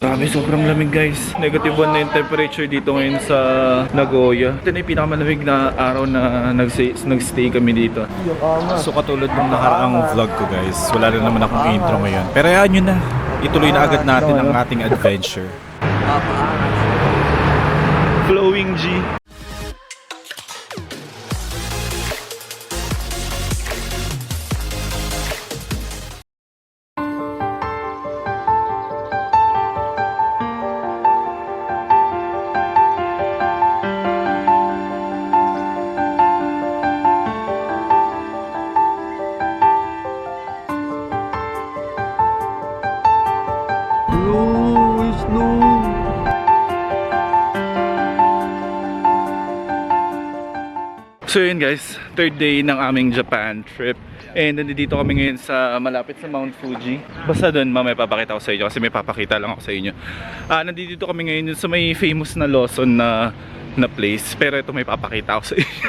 Grabe, sobrang lamig guys. Negative 1 na yung temperature dito ngayon sa Nagoya. Ito na yung pinakamalamig na araw na nagstay, kami dito. So katulad ng nakaraang vlog ko guys, wala rin naman akong intro ngayon. Pero hayaan nyo na, ituloy na agad natin ang ating adventure. So yun guys, third day ng aming Japan trip. And nandito kami ngayon sa malapit sa Mount Fuji. Basta doon, mamaya papakita ko sa inyo kasi may papakita lang ako sa inyo. Ah, nandito kami ngayon sa may famous na Lawson na na place. Pero ito may papakita ko sa inyo.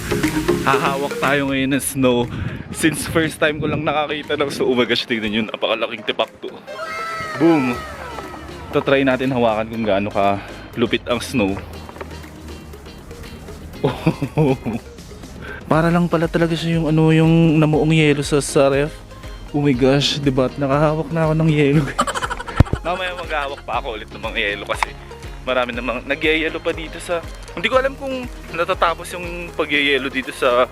Hahawak tayo ngayon ng snow. Since first time ko lang nakakita ng snow. Oh my gosh, tignan yun. Napakalaking tipak to. Boom! Ito try natin hawakan kung gaano ka lupit ang snow. Para lang pala talaga siya yung ano yung namuong yelo sa, sa ref. Oh my gosh, di ba? Nakahawak na ako ng yelo. Mamaya maghahawak pa ako ulit ng mga yelo kasi marami namang nagyayelo pa dito sa... Hindi ko alam kung natatapos yung pagyayelo dito sa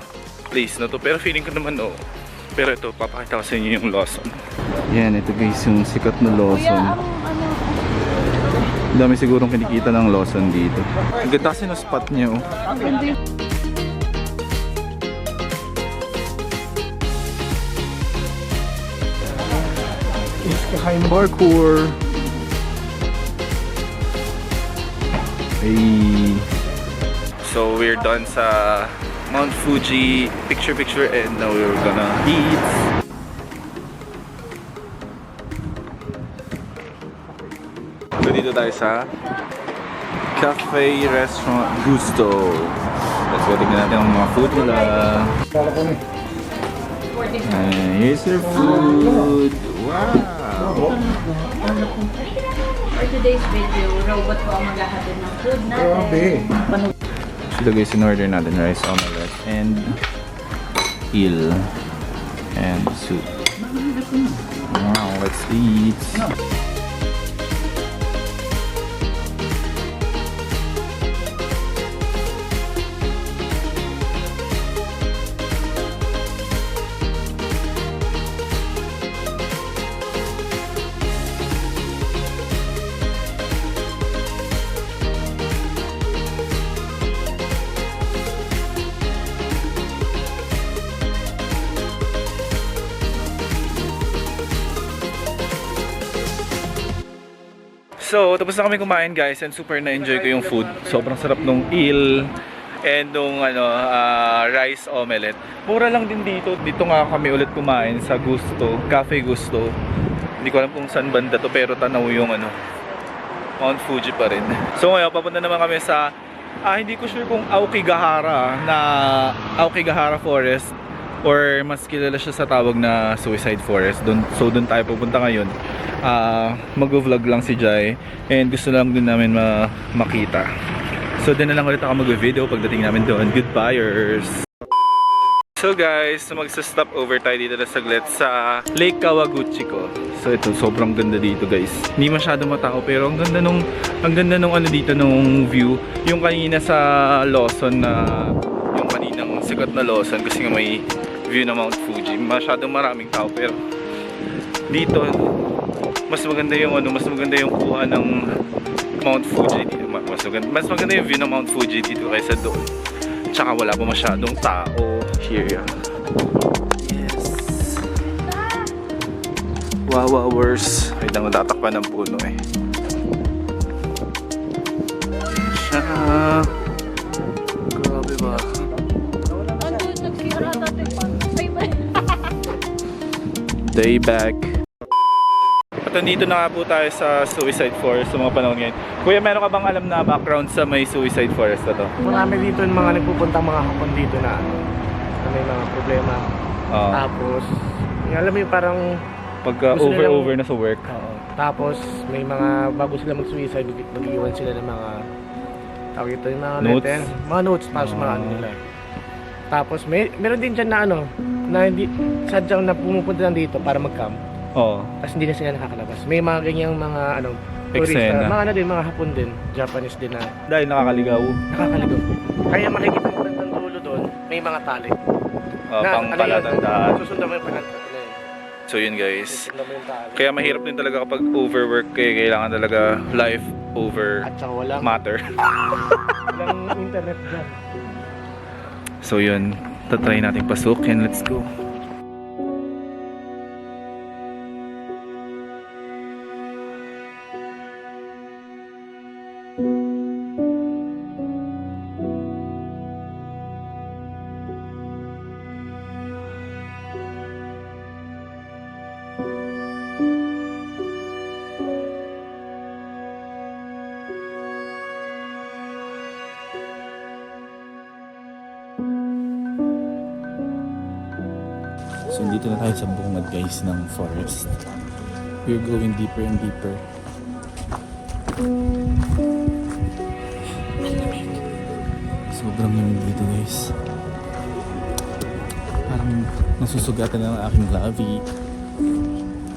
place na to. Pero feeling ko naman oo. Pero ito, papakita ko sa inyo yung Lawson. Yan, ito guys yung sikat na Lawson. ano, Dami sigurong kinikita ng Lawson dito. Ang ganda kasi ng spot niya oh. Parkour. Hey. So we're done sa Mount Fuji picture picture and now we're gonna eat. Dito tayo sa Cafe Restaurant Gusto. Let's go tingnan natin ang mga food nila. And here's their food. Wow! For today's video, robot po ang maghahatid ng food natin. Grabe. Ito guys, in order natin rice omelette and eel and soup. Wow, let's eat. So, tapos na kami kumain guys and super na-enjoy ko yung food. Sobrang sarap nung eel and nung ano, ah, rice omelette. Mura lang din dito. Dito nga kami ulit kumain sa Gusto, Cafe Gusto. Hindi ko alam kung saan banda to pero tanaw yung ano, Mount Fuji pa rin. So ngayon, papunta naman kami sa, ah, hindi ko sure kung Aokigahara na Aokigahara Forest or mas kilala siya sa tawag na Suicide Forest. Dun, so doon tayo pupunta ngayon. Ah, mag-vlog lang si Jai and gusto lang din namin ma makita. So din na lang ulit ako mag-video pagdating namin doon. Goodbyers! So guys, magsa-stop over tayo dito na saglit sa Lake Kawaguchi ko. So ito, sobrang ganda dito guys. Hindi masyado matao pero ang ganda nung ang ganda nung ano dito nung view. Yung kanina sa Lawson na yung kaninang sikat na Lawson kasi nga may view ng Mount Fuji. Masyadong maraming tao pero dito mas maganda yung ano, mas maganda yung kuha ng Mount Fuji dito. Ma- Mas maganda, mas maganda yung view ng Mount Fuji dito kaysa doon. Tsaka wala pa masyadong tao here. Yes. Wow, hours. Ay, lang tatakpan ng puno eh. Siya. Grabe ba? Day back. At nandito na nga po tayo sa Suicide Forest sa mga panahon ngayon. Kuya, meron ka bang alam na background sa may Suicide Forest na to? Marami dito yung mga nagpupunta mga hapon dito na ano, na may mga problema. Oo. Tapos, yung alam mo yung parang Pagka gusto nilang- over-over na sa work. Oo. Tapos may mga bago sila mag-suicide, mag- mag-iwan sila ng mga tawag ito yung mga Notes? natin, mga notes para sa mga Ah. ano nila. Tapos may meron din dyan na ano, na hindi sadyang na pumupunta lang dito para mag-camp. Oo. Tapos hindi na sila nakakalabas. May mga ganyang mga ano, Eksena. mga ano din, mga hapon din, Japanese din na Dahil nakakaligaw. nakakaligaw. Kaya makikita mo rin ng dulo doon, may mga tali. Uh, pang ano yun, palatandaan. Susundan mo yung palatandaan. Yun? So yun guys. Susundan mo yung tali. Kaya mahirap din talaga kapag overwork kaya kailangan talaga life over At saka walang, matter. walang internet dyan. So yun, tatry nating pasukin. Let's go. So dito na tayo sa bungad guys ng forest. We're going deeper and deeper. Sobrang lamig dito guys. Parang nasusugatan na ang aking labi.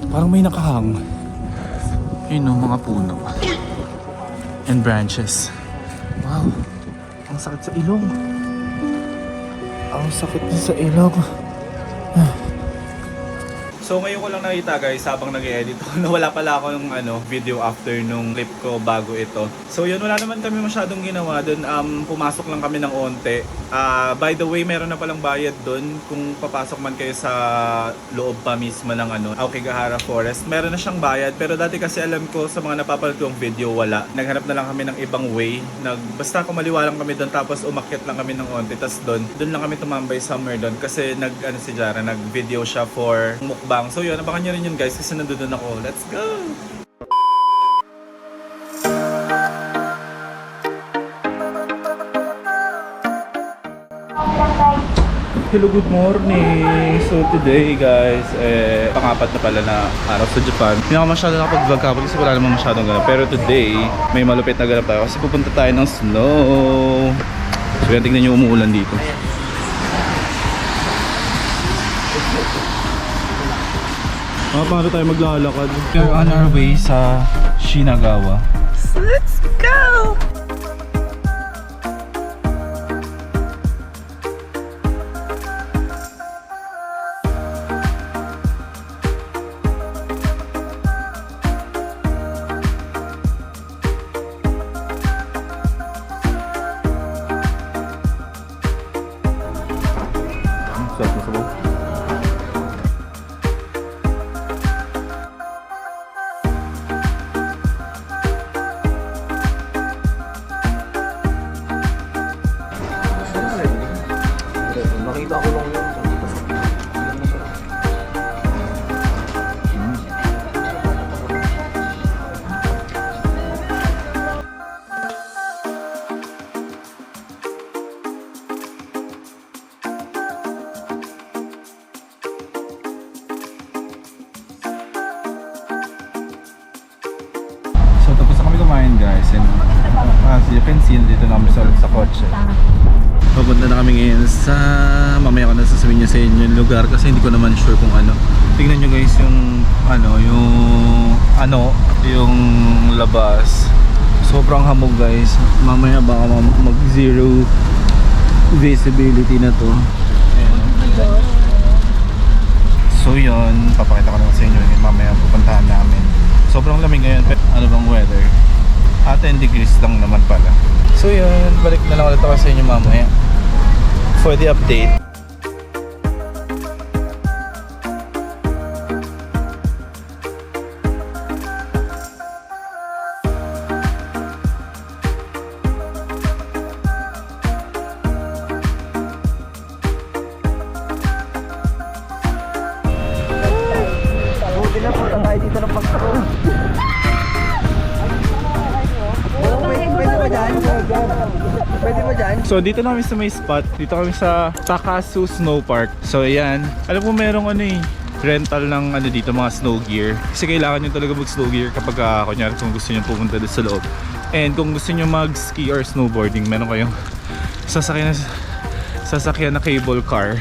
Parang may nakahang. Yun no, mga puno. And branches. Wow. Ang sakit sa ilong. Ang sakit sa ilong. So ngayon ko lang nakita guys habang nag-edit ako na wala pala ako ng ano, video after nung clip ko bago ito. So yun, wala naman kami masyadong ginawa doon. Um, pumasok lang kami ng onte. Ah, by the way, meron na palang bayad doon kung papasok man kayo sa loob pa mismo ng ano, Aokigahara Forest. Meron na siyang bayad pero dati kasi alam ko sa mga napapanood kong video wala. Naghanap na lang kami ng ibang way. Nag, basta kumaliwa lang kami doon tapos umakyat lang kami ng onte. Tapos doon, doon lang kami tumambay somewhere doon kasi nag ano si Jara, nag-video siya for mukbang. So yun, abangan nyo rin yun guys kasi nandun ako. Let's go! Hello, good morning! So today guys, eh, pangapat na pala na araw sa Japan. Hindi ako masyado nakapag-vlog kapag kasi wala naman masyadong ganap. Pero today, may malupit na ganap tayo kasi pupunta tayo ng snow. So yan, tingnan nyo umuulan dito. Ah, paano tayo maglalakad? We're on our way sa Shinagawa. Let's go! Sa, kotse. Papunta na kami ngayon sa mamaya ko na sasabihin niyo sa inyo yung lugar kasi hindi ko naman sure kung ano. Tingnan niyo guys yung ano yung ano yung labas. Sobrang hamog guys. Mamaya baka ma- mag zero visibility na to. So yun, papakita ko naman sa inyo yun mamaya pupuntahan namin. Sobrang lamig ngayon, ano bang weather? Ah, 10 degrees lang naman pala. So yun, balik na lang ulit ako sa inyo mamaya for the update. So dito na kami sa may spot, dito kami sa Takasu Snow Park. So ayan, alam ko merong ano eh, rental ng ano dito mga snow gear. Kasi kailangan nyo talaga mag snow gear kapag uh, kunyari kung gusto nyo pumunta doon sa loob. And kung gusto nyo mag ski or snowboarding, meron kayong sasakyan na, sasakyan na cable car.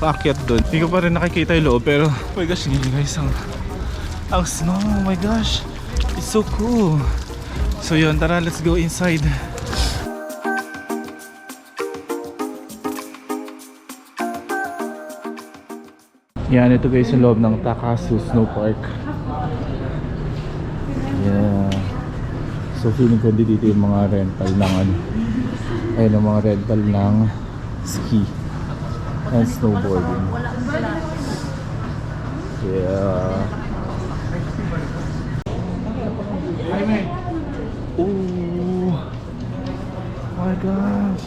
Paakyat doon. Hindi ko pa rin nakikita yung loob pero oh my gosh, ganyan guys ang, ang snow. Oh my gosh. It's so cool. So yun, tara let's go inside. Yan, ito guys yung loob ng Takasu Snow Park. Yeah. So feeling ko dito yung mga rental ng ano. Ayun ang mga rental ng ski and snowboarding. Yeah. Ooh. My gosh.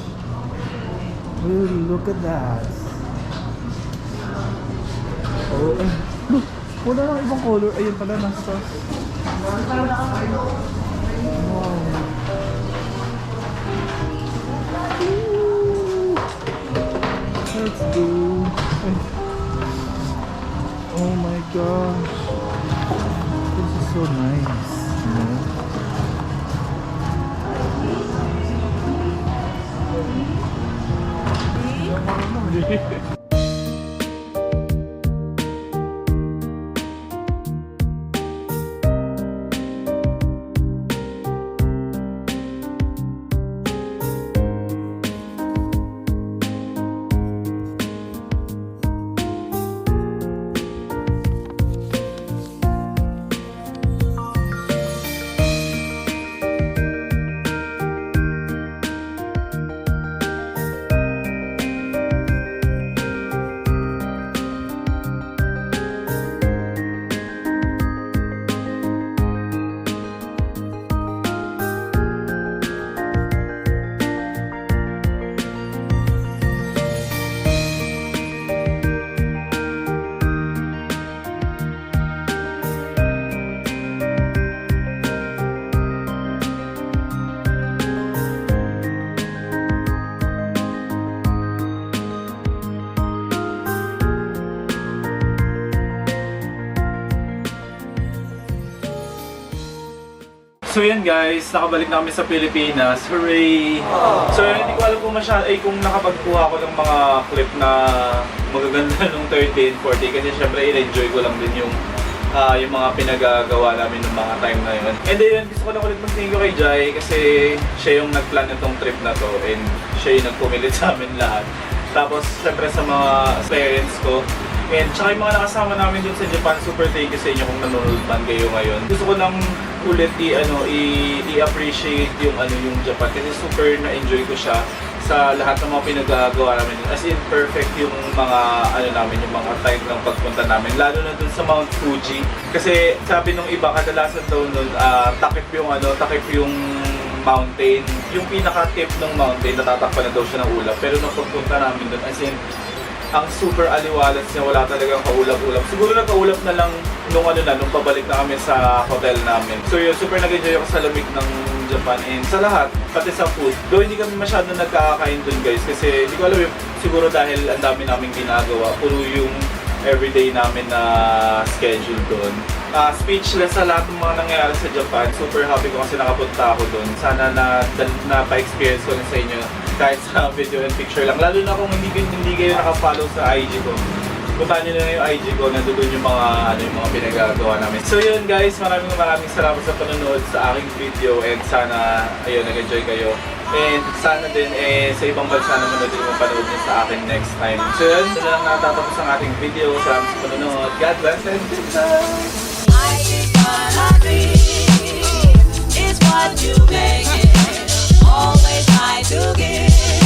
Really, look at that. Look, wala lang ibang color. Ayun pala, nasa. Wow. Ooh. Let's go. Oh my gosh. This is so nice. So yan guys, nakabalik na kami sa Pilipinas. Hooray! So yun, hindi ko alam kung masyado, ay kung nakapagkuha ko ng mga clip na magaganda nung 13, 40 kasi syempre in-enjoy ko lang din yung ah, yung mga pinagagawa namin ng mga time na yun. And then gusto ko lang ulit mag-thank you kay Jai kasi siya yung nag-plan nitong trip na to and siya yung nagpumilit sa amin lahat. Tapos syempre sa mga parents ko, And tsaka yung mga nakasama namin dun sa Japan, super thank you sa inyo kung nanonood man kayo ngayon. Gusto ko lang ulit i ano i-appreciate yung ano yung Japan kasi super na-enjoy ko siya sa lahat ng mga pinagagawa namin. As in perfect yung mga ano namin, yung mga time ng pagpunta namin. Lalo na dun sa Mount Fuji. Kasi sabi nung iba, kadalasan daw nun, ah, takip yung ano, takip yung mountain. Yung pinaka-tip ng mountain, natatakpan na daw siya ng ulap. Pero nung pagpunta namin dun, as in, ang super aliwalas niya, wala talagang kaulap-ulap. Siguro nagkaulap na lang nung ano na, nung pabalik na kami sa hotel namin. So yun, super nag-enjoy ako sa lamig ng Japan and sa lahat, pati sa food. Though hindi kami masyado nagkakakain dun guys kasi hindi ko alam yung siguro dahil ang dami namin ginagawa, puro yung everyday namin na schedule doon. Ah, speechless sa lahat ng mga nangyayari sa Japan. Super happy ko kasi nakapunta ako doon. Sana na, na pa-experience ko rin sa inyo kahit sa video and picture lang. Lalo na kung hindi, hindi kayo nakafollow sa IG ko. Punta nyo na yung IG ko, nandoon yung mga, ano, yung mga pinagagawa namin. So yun guys, maraming maraming salamat sa panonood sa aking video and sana, ayun, nag-enjoy kayo. And sana din eh, sa ibang bansa naman na din mapanood niyo sa akin next time. So yun, so lang natatapos ang ating video. Salamat sa panonood. God bless and goodbye! I is what I be, is what you make it. always try to give.